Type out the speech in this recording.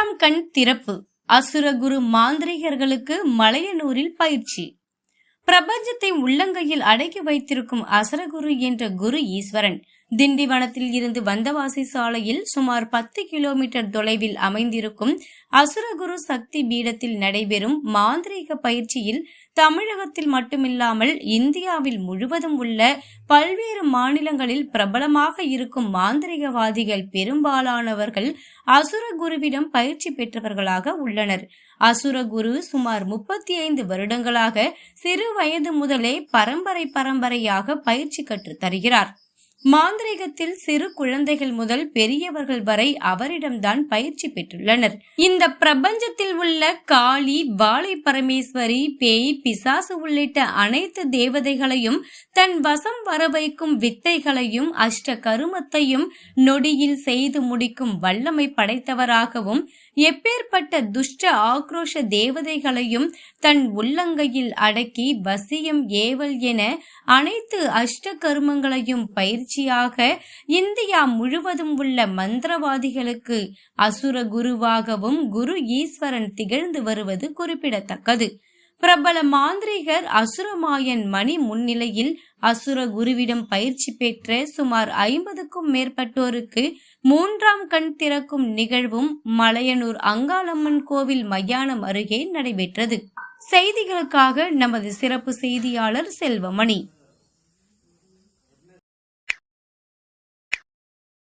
மூன்றாம் கண் திறப்பு. அசுரகுரு மாந்திரிகர்களுக்கு மலையனூரில் பயிற்சி. பிரபஞ்சத்தை உள்ளங்கையில் அடக்கி வைத்திருக்கும் அசுரகுரு என்ற குரு ஈஸ்வரன் திண்டிவனத்தில் இருந்து வந்தவாசி சாலையில் சுமார் பத்து கிலோமீட்டர் தொலைவில் அமைந்திருக்கும் அசுரகுரு சக்தி பீடத்தில் நடைபெறும் மாந்திரீக பயிற்சியில் தமிழகத்தில் மட்டுமில்லாமல் இந்தியாவில் முழுவதும் உள்ள பல்வேறு மாநிலங்களில் பிரபலமாக இருக்கும் மாந்திரிகவாதிகள் பெரும்பாலானவர்கள் அசுரகுருவிடம் பயிற்சி பெற்றவர்களாக உள்ளனர். அசுரகுரு சுமார் முப்பத்தி ஐந்து வருடங்களாக சிறு வயது முதலே பரம்பரை பரம்பரையாக பயிற்சி கற்றுத் தருகிறார். மாந்திரிகத்தில் சிறு குழந்தைகள் முதல் பெரியவர்கள் வரை அவரிடம்தான் பயிற்சி பெற்றுள்ளனர். இந்த பிரபஞ்சத்தில் உள்ள காளி வாழை பரமேஸ்வரி பேய் பிசாசு உள்ளிட்ட அனைத்து தேவதைகளையும் தன் வசம் வர வைக்கும் வித்தைகளையும் அஷ்ட கருமத்தையும் நொடியில் செய்து முடிக்கும் வல்லமை படைத்தவராகவும் எப்பேற்பட்ட துஷ்ட ஆக்ரோஷ தேவதைகளையும் தன் உள்ளங்கையில் அடக்கி வசியம் ஏவல் என அனைத்து அஷ்ட கருமங்களையும் பயிற்சி பயிற்சியாக இந்தியா முழுவதும் உள்ள மந்திரவாதிகளுக்கு அசுர குருவாகவும் குரு ஈஸ்வரன் திகழ்ந்து வருவது குறிப்பிடத்தக்கது. பிரபல மாந்திரிகர் அசுரமாயன் மணி முன்னிலையில் அசுர குருவிடம் பயிற்சி பெற்ற சுமார் ஐம்பதுக்கும் மேற்பட்டோருக்கு மூன்றாம் கண் திறக்கும் நிகழ்வும் மலையனூர் அங்காளம்மன் கோவில் மையானம் அருகே நடைபெற்றது. செய்திகளுக்காக நமது சிறப்பு செய்தியாளர் செல்வமணி.